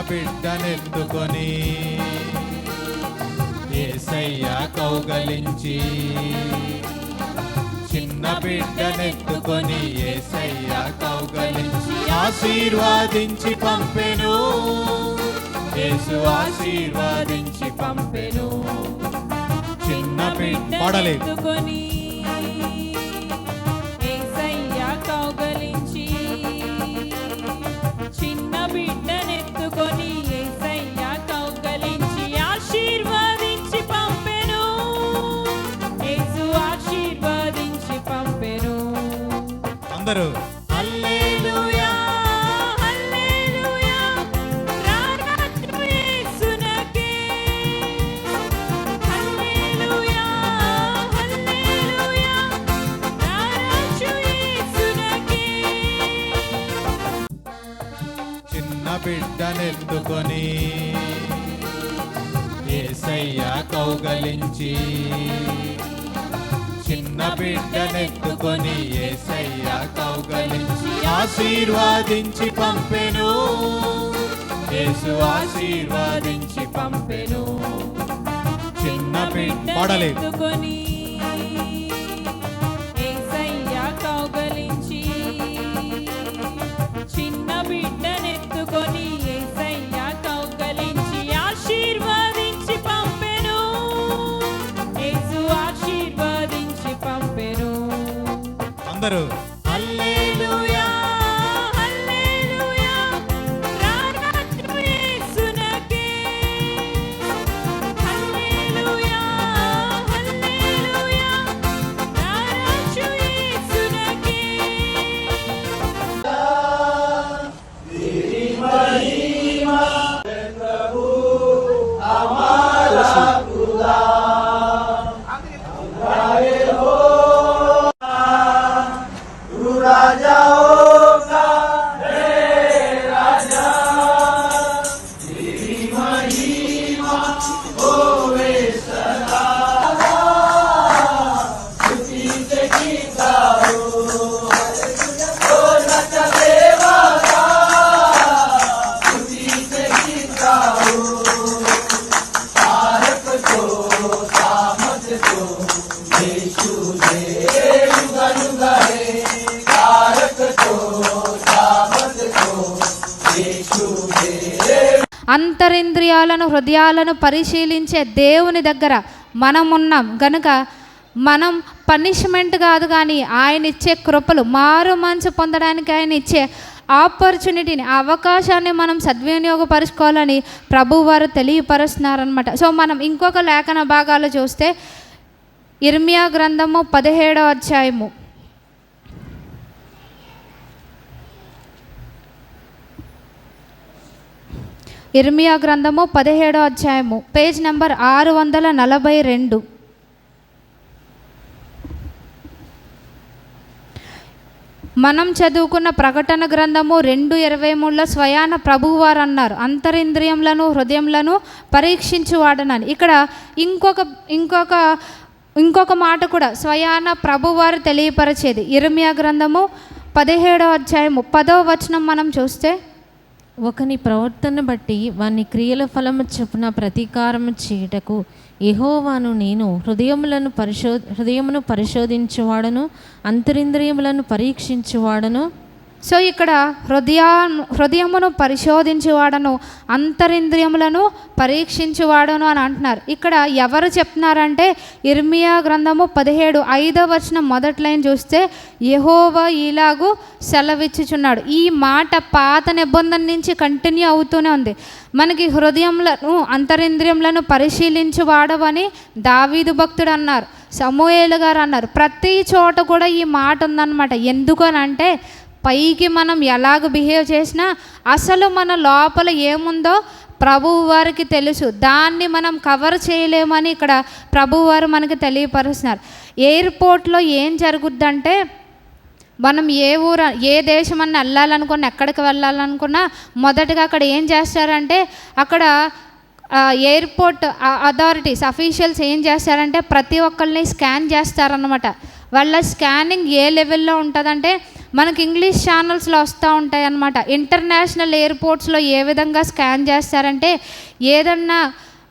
బిడ్డనెత్తుకొని ఏసయ్య కౌగలించి చిన్న బిడ్డనెత్తుకొని ఏసయ్య కౌగలించి ఆశీర్వాదించి పంపెను. యేసు ఆశీర్వాదించి పంపెను. చిన్న బిడ్డ పాడలేదు చిన్న బిడ్డనెత్తుకొని ఏసయ్య కౌగలించి బిడ్డనెత్తుకొని ఏసయ్య కౌగలించి ఆశీర్వాదించి పంపెను. యేసు ఆశీర్వాదించి పంపెను. చిన్న బిడ్డ ఎత్తుకొని అందరూ. అంతరింద్రియాలను హృదయాలను పరిశీలించే దేవుని దగ్గర మనం ఉన్నాం గనుక మనం పనిష్మెంట్ కాదు కానీ ఆయన ఇచ్చే కృపలు మారు మనసు పొందడానికి ఆయన ఇచ్చే ఆపర్చునిటీని అవకాశాన్ని మనం సద్వినియోగపరుచుకోవాలని ప్రభువారు తెలియపరుస్తున్నారనమాట సో మనం ఇంకొక లేఖన భాగాలు చూస్తే ఇర్మియా గ్రంథము పదిహేడో అధ్యాయము. ఇర్మియా గ్రంథము పదిహేడో అధ్యాయము పేజ్ నెంబర్ ఆరు వందల నలభై రెండు. మనం చదువుకున్న ప్రకటన గ్రంథము రెండు ఇరవై మూడులో స్వయాన ప్రభువారు అన్నారు అంతరింద్రియములను హృదయంలను పరీక్షించువాడనని. ఇక్కడ ఇంకొక ఇంకొక ఇంకొక మాట కూడా స్వయాన ప్రభువారు తెలియపరిచేది. ఇర్మియా గ్రంథము పదిహేడో అధ్యాయము పదో వచనం మనం చూస్తే ఒకని ప్రవర్తన బట్టి వాని క్రియల ఫలము చొప్పున ప్రతీకారము చేయుటకు ఎహోవాను నేను హృదయములను పరిశో హృదయమును పరిశోధించువాడను అంతరింద్రియములను పరీక్షించువాడను. సో ఇక్కడ హృదయా హృదయమును పరిశోధించేవాడను అంతరింద్రియములను పరీక్షించువాడను అని అంటున్నారు. ఇక్కడ ఎవరు చెప్తున్నారంటే ఇర్మియా గ్రంథము పదిహేడు ఐదవ వచనం మొదటి లైన్ చూస్తే యెహోవా ఇలాగూ సెలవిచ్చుచున్నాడు. ఈ మాట పాత నిబంధన నుంచి కంటిన్యూ అవుతూనే ఉంది. మనకి హృదయములను అంతరింద్రియములను పరిశీలించువాడవని దావీదు భక్తుడు అన్నారు సమూహేలు గారు అన్నారు. ప్రతి చోట కూడా ఈ మాట ఉందన్నమాట. ఎందుకు అని అంటే పైకి మనం ఎలాగ బిహేవ్ చేసినా అసలు మన లోపల ఏముందో ప్రభువు వారికి తెలుసు. దాన్ని మనం కవర్ చేయలేమని ఇక్కడ ప్రభువు వారు మనకి తెలియపరుస్తున్నారు. ఎయిర్పోర్ట్లో ఏం జరుగుద్దంటే మనం ఏ ఊరు ఏ దేశం అన్న వెళ్ళాలనుకున్నా ఎక్కడికి వెళ్ళాలనుకున్నా మొదటగా అక్కడ ఏం చేస్తారంటే అక్కడ ఎయిర్పోర్ట్ అథారిటీస్ అఫీషియల్స్ ఏం చేస్తారంటే ప్రతి ఒక్కరిని స్కాన్ చేస్తారనమాట వాళ్ళ స్కానింగ్ ఏ లెవెల్లో ఉంటుందంటే మనకి ఇంగ్లీష్ ఛానల్స్లో వస్తూ ఉంటాయి అన్నమాట. ఇంటర్నేషనల్ ఎయిర్పోర్ట్స్లో ఏ విధంగా స్కాన్ చేస్తారంటే ఏదన్నా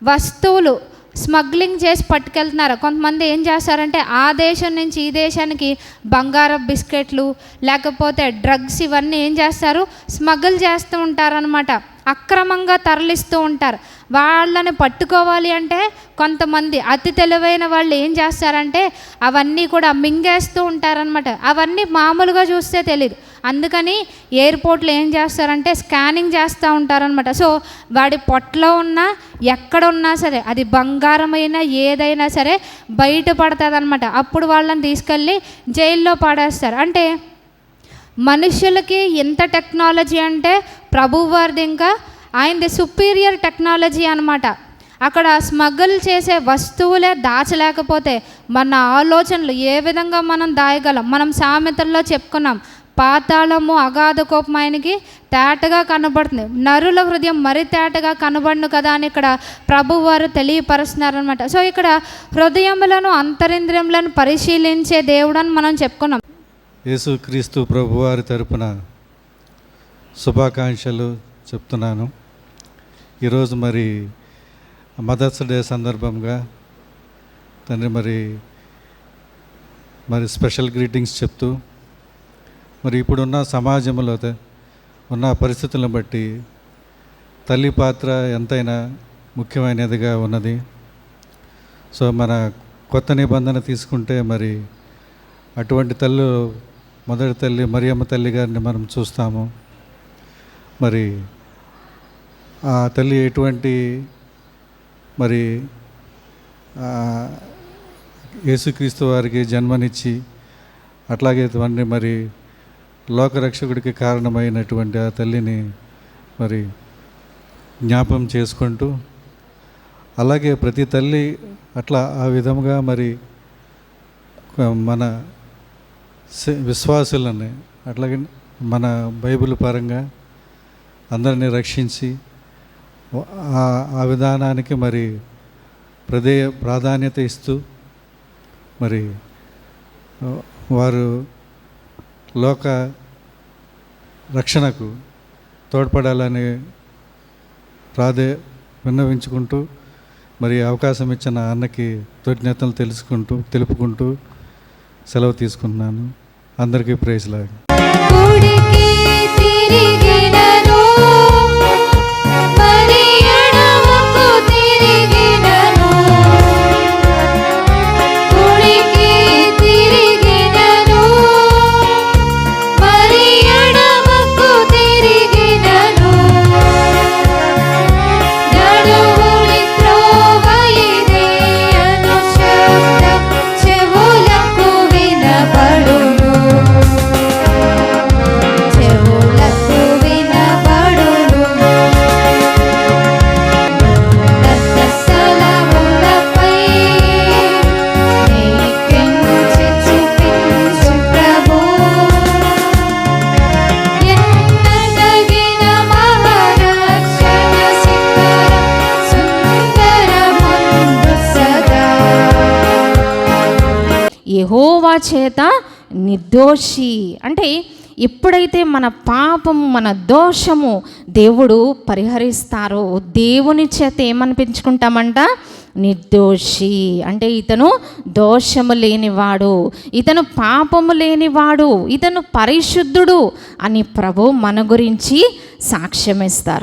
వస్తువులు స్మగ్లింగ్ చేసి పట్టుకెళ్తున్నారు. కొంతమంది ఏం చేస్తారంటే ఆ దేశం నుంచి ఈ దేశానికి బంగారం బిస్కెట్లు లేకపోతే డ్రగ్స్ ఇవన్నీ ఏం చేస్తారు? స్మగుల్ చేస్తూ ఉంటారనమాట అక్రమంగా తరలిస్తూ ఉంటారు. వాళ్ళని పట్టుకోవాలి అంటే కొంతమంది అతి తెలివైన వాళ్ళు ఏం చేస్తారంటే అవన్నీ కూడా మింగేస్తూ ఉంటారనమాట అవన్నీ మామూలుగా చూస్తే తెలియదు అందుకని ఎయిర్పోర్ట్లో ఏం చేస్తారంటే స్కానింగ్ చేస్తూ ఉంటారనమాట సో వాడి పొట్టలో ఉన్నా ఎక్కడ ఉన్నా సరే అది బంగారమైనా ఏదైనా సరే బయటపడుతుంది అనమాట అప్పుడు వాళ్ళని తీసుకెళ్ళి జైల్లో పాడేస్తారు. అంటే మనుషులకి ఎంత టెక్నాలజీ అంటే ప్రభువారిది ఇంకా ఆయనది సుపీరియర్ టెక్నాలజీ అనమాట అక్కడ స్మగుల్ చేసే వస్తువులే దాచలేకపోతే మన ఆలోచనలు ఏ విధంగా మనం దాయగలం? మనం సామెతల్లో చెప్పుకున్నాం పాతాళము అగాధ కోపం ఆయనకి తేటగా కనబడుతుంది. నరుల హృదయం మరి తేటగా కనబడును కదా అని ఇక్కడ ప్రభువారు తెలియపరుస్తున్నారనమాట సో ఇక్కడ హృదయములను అంతరింద్రియములను పరిశీలించే దేవుడని మనం చెప్పుకున్నాం. యేసుక్రీస్తు ప్రభువారి తరపున శుభాకాంక్షలు చెప్తున్నాను. ఈరోజు మరి మదర్స్ డే సందర్భంగా తండ్రి మరి మరి స్పెషల్ గ్రీటింగ్స్ చెప్తూ మరి ఇప్పుడున్న సమాజంలో ఉన్న పరిస్థితులను బట్టి తల్లి పాత్ర ఎంతైనా ముఖ్యమైనదిగా ఉన్నది. సో మన కొత్త నిబంధన తీసుకుంటే మరి అటువంటి తల్లు మొదటి తల్లి మరియమ్మ తల్లి గారిని మనం చూస్తాము. మరి తల్లి ఎటువంటి మరి యేసుక్రీస్తు వారికి జన్మనిచ్చి అట్లాగే ఇటువంటి మరి లోకరక్షకుడికి కారణమైనటువంటి ఆ తల్లిని మరి జ్ఞాపం చేసుకుంటూ అలాగే ప్రతి తల్లి అట్లా ఆ విధముగా మరి మన విశ్వాసులని అట్లాగే మన బైబిల్ పరంగా అందరినీ రక్షించి ఆ ఆ విధానానికి మరి ప్రదే ప్రాధాన్యత ఇస్తూ మరి వారు లోక రక్షణకు తోడ్పడాలని ప్రాధే విన్నవించుకుంటూ మరి అవకాశం ఇచ్చిన అన్నకి కృతజ్ఞతలు తెలుసుకుంటూ తెలుపుకుంటూ సెలవు తీసుకుంటున్నాను. అందరికీ ప్రైజ్ లాగా. యహోవా చేత నిర్దోషి. అంటే ఎప్పుడైతే మన పాపము మన దోషము దేవుడు పరిహరిస్తారో దేవుని చేత ఏమనిపించుకుంటామంట? నిర్దోషి. అంటే ఇతను దోషము లేనివాడు ఇతను పాపము లేనివాడు ఇతను పరిశుద్ధుడు అని ప్రభు మన గురించి సాక్ష్యమిస్తారు.